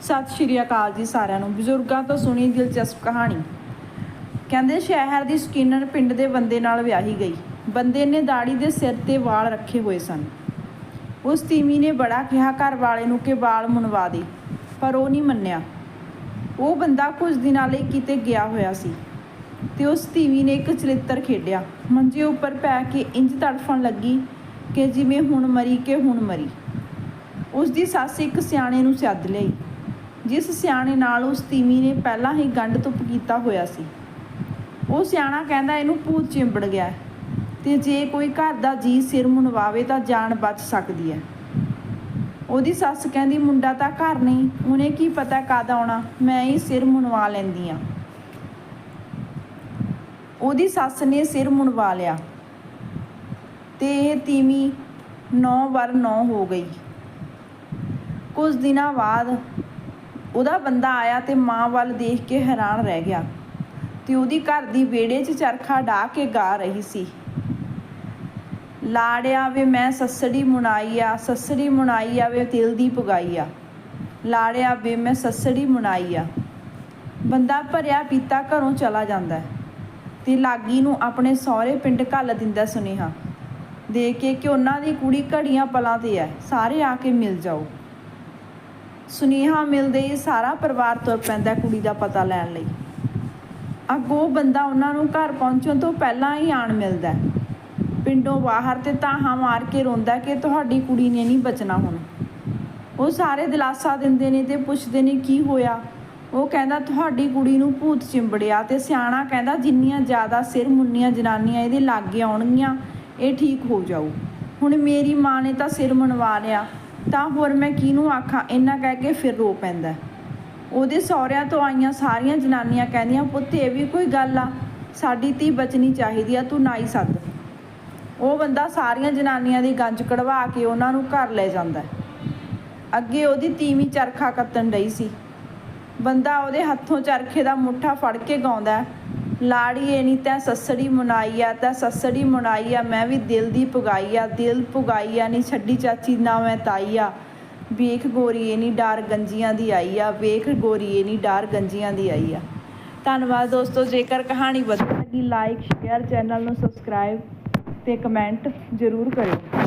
ਸਤਿ ਸ਼੍ਰੀ ਅਕਾਲ ਜੀ ਸਾਰਿਆਂ ਨੂੰ। ਬਜ਼ੁਰਗਾਂ ਤੋਂ ਸੁਣੀ ਦਿਲਚਸਪ ਕਹਾਣੀ। ਕਹਿੰਦੇ, ਸ਼ਹਿਰ ਦੀ ਸਕੀਨਰ ਪਿੰਡ ਦੇ ਬੰਦੇ ਨਾਲ ਵਿਆਹੀ ਗਈ। ਬੰਦੇ ਨੇ ਦਾੜੀ ਦੇ ਸਿਰ ਤੇ ਵਾਲ ਰੱਖੇ ਹੋਏ ਸਨ। ਉਸ ਤੀਵੀ ਨੇ ਬੜਾ ਕਿਹਾ, ਘਰ ਵਾਲੇ ਨੂੰ ਕਿ ਵਾਲ ਮੁੰਵਾ ਦੇ, ਪਰ ਉਹ ਨਹੀਂ ਮੰਨਿਆ। ਉਹ ਬੰਦਾ ਕੁਝ ਦਿਨਾਂ ਲਈ ਕਿਤੇ ਗਿਆ ਹੋਇਆ ਸੀ ਤੇ ਉਸ ਤੀਵੀ ਨੇ ਇੱਕ ਚਲਿੱਤਰ ਖੇਡਿਆ। ਮੰਜੇ ਉੱਪਰ ਪੈ ਕੇ ਇੰਜ ਤੜਫਣ ਲੱਗੀ ਕਿ ਜਿਵੇਂ ਹੁਣ ਮਰੀ ਕਿ ਹੁਣ ਮਰੀ। ਉਸ ਦੀ ਸੱਸ ਇੱਕ ਸਿਆਣੇ ਨੂੰ ਸੱਦ ਲਈ। ਜਿਸ ਸਿਆਣੇ ਨਾਲ ਉਸ ਤੀਵੀ ਨੇ ਪਹਿਲਾਂ ਹੀ ਗੰਢ ਤੁਪ ਕੀਤਾ ਹੋਇਆ ਸੀ। ਉਹ ਸਿਆਣਾ ਕਹਿੰਦਾ ਇਹਨੂੰ ਭੂਤ ਚਿੰਬੜ ਗਿਆ ਤੇ ਜੇ ਕੋਈ ਘਰ ਦਾ ਜੀ ਸਿਰ ਮੁੰਨਵਾਵੇ ਤਾਂ ਜਾਨ ਬਚ ਸਕਦੀ ਹੈ। ਉਹਦੀ ਸੱਸ ਕਹਿੰਦੀ, ਮੁੰਡਾ ਤਾਂ ਘਰ ਨਹੀਂ, ਉਹਨੇ ਕੀ ਪਤਾ ਕਦ ਆਉਣਾ, ਮੈਂ ਹੀ ਸਿਰ ਮੁੰਨਵਾ ਲੈਂਦੀ ਆ ਉਹਦੀ ਸੱਸ ਨੇ ਸਿਰ ਮੁੰਨਵਾ ਲਿਆ ਤੇ ਇਹ ਤੀਵੀਂ 9 ਵਰ 9 ਹੋ ਗਈ। ਕੁਝ ਦਿਨਾਂ ਬਾਅਦ ਉਹਦਾ ਬੰਦਾ ਆਇਆ ਤੇ ਮਾਂ ਵੱਲ ਦੇਖ ਕੇ ਹੈਰਾਨ ਰਹਿ ਗਿਆ। ਤੇ ਉਹਦੀ ਘਰ ਦੀ ਵਿਹੜੇ 'ਚ ਚਰਖਾ ਢਾ ਕੇ ਗਾ ਰਹੀ ਸੀ। ਲਾੜਿਆ ਵੇ ਮੈਂ ਸੱਸੜੀ ਮੁਣਾਈ ਆ, ਸੱਸੜੀ ਮੁਣਾਈ ਆ ਵੇ ਤਿਲ ਦੀ ਪੁਗਾਈ ਆ। ਲਾੜਿਆ ਵੇ ਮੈਂ ਸੱਸੜੀ ਮੁਣਾਈ ਆ। ਬੰਦਾ ਭਰਿਆ ਪੀਤਾ ਘਰੋਂ ਚਲਾ ਜਾਂਦਾ ਤੇ ਲਾਗੀ ਨੂੰ ਆਪਣੇ ਸਹੁਰੇ ਪਿੰਡ ਘੱਲ ਦਿੰਦਾ ਸੁਨੇਹਾ। ਦੇ ਕੇ ਕਿ ਉਹਨਾਂ ਦੀ ਕੁੜੀ ਘੜੀਆਂ ਪਲਾਂ ਤੇ ਹੈ। ਸਾਰੇ ਆ ਕੇ ਮਿਲ ਜਾਓ। ਸੁਨੇਹਾ ਮਿਲਦੇ ਹੀ ਸਾਰਾ ਪਰਿਵਾਰ ਤੁਰ ਪੈਂਦਾ ਕੁੜੀ ਦਾ ਪਤਾ ਲੈਣ ਲਈ। ਅੱਗੋਂ ਉਹ ਬੰਦਾ ਉਹਨਾਂ ਨੂੰ ਘਰ ਪਹੁੰਚਣ ਤੋਂ ਪਹਿਲਾਂ ਹੀ ਆਣ ਮਿਲਦਾ ਪਿੰਡੋਂ ਬਾਹਰ ਤੇ ਤਾਹਾਂ ਮਾਰ ਕੇ ਰੋਂਦਾ ਕਿ ਤੁਹਾਡੀ ਕੁੜੀ ਨੇ ਨਹੀਂ ਬਚਣਾ ਹੁਣ। ਉਹ ਸਾਰੇ ਦਿਲਾਸਾ ਦਿੰਦੇ ਨੇ ਤੇ ਪੁੱਛਦੇ ਨੇ ਕੀ ਹੋਇਆ। ਉਹ ਕਹਿੰਦਾ, ਤੁਹਾਡੀ ਕੁੜੀ ਨੂੰ ਭੂਤ ਚਿੰਬੜਿਆ ਤੇ ਸਿਆਣਾ ਕਹਿੰਦਾ, ਜਿੰਨੀਆਂ ਜ਼ਿਆਦਾ ਸਿਰ ਮੁੰਨੀਆਂ ਜਨਾਨੀਆਂ ਇਹਦੇ ਲਾਗੇ ਆਉਣਗੀਆਂ, ਇਹ ਠੀਕ ਹੋ ਜਾਊ। ਹੁਣ ਮੇਰੀ ਮਾਂ ਨੇ ਤਾਂ ਸਿਰ ਮਨਵਾ ਲਿਆ। ਤਾਂ ਹੋਰ ਮੈਂ ਕਿਹਨੂੰ ਆਖਾਂ? ਇੰਨਾ ਕਹਿ ਕੇ ਫਿਰ ਰੋ ਪੈਂਦਾ ਉਹਦੇ ਸਹੁਰਿਆਂ ਤੋਂ ਆਈਆਂ ਸਾਰੀਆਂ ਜਨਾਨੀਆਂ ਕਹਿੰਦੀਆਂ, ਪੁੱਤ, ਇਹ ਵੀ ਕੋਈ ਗੱਲ ਆ। ਸਾਡੀ ਧੀ ਬਚਣੀ ਚਾਹੀਦੀ ਆ, ਤੂੰ ਨਾਈ ਸੱਦ। ਉਹ ਬੰਦਾ ਸਾਰੀਆਂ ਜਨਾਨੀਆਂ ਦੀ ਗੰਜ ਕਢਵਾ ਕੇ ਉਹਨਾਂ ਨੂੰ ਘਰ ਲੈ ਜਾਂਦਾ ਅੱਗੇ ਉਹਦੀ ਤੀਵੀਂ ਚਰਖਾ ਕੱਤਣ ਡਈ ਸੀ। ਬੰਦਾ ਉਹਦੇ ਹੱਥੋਂ ਚਰਖੇ ਦਾ ਮੁੱਠਾ ਫੜ ਕੇ ਗਾਉਂਦਾ ਲਾੜੀਏ ਨਹੀਂ ਤੈਂ ਸੱਸੜੀ ਮੁਨਾਈ ਆ, ਤੈਂ ਸੱਸੜੀ ਮੁਨਾਈ ਆ, ਮੈਂ ਵੀ ਦਿਲ ਦੀ ਪੁਗਾਈ ਆ, ਦਿਲ ਪੁਗਾਈ ਆ, ਨੀ ਛੱਡੀ ਚਾਚੀ ਨਾ ਮੈਂ ਤਾਈ ਆ। ਵੇਖ ਗੋਰੀਏ ਨੀ ਡਾਰ ਗੰਜੀਆਂ ਦੀ ਆਈ ਆ, ਵੇਖ ਗੋਰੀਏ ਨੀ ਡਾਰ ਗੰਜੀਆਂ ਦੀ ਆਈ ਆ। ਧੰਨਵਾਦ ਦੋਸਤੋ, ਜੇਕਰ ਕਹਾਣੀ ਵਧੀਆ ਲੱਗੀ ਲਾਈਕ ਸ਼ੇਅਰ ਚੈਨਲ ਨੂੰ ਸਬਸਕ੍ਰਾਈਬ ਤੇ ਕਮੈਂਟ ਜ਼ਰੂਰ ਕਰਿਓ।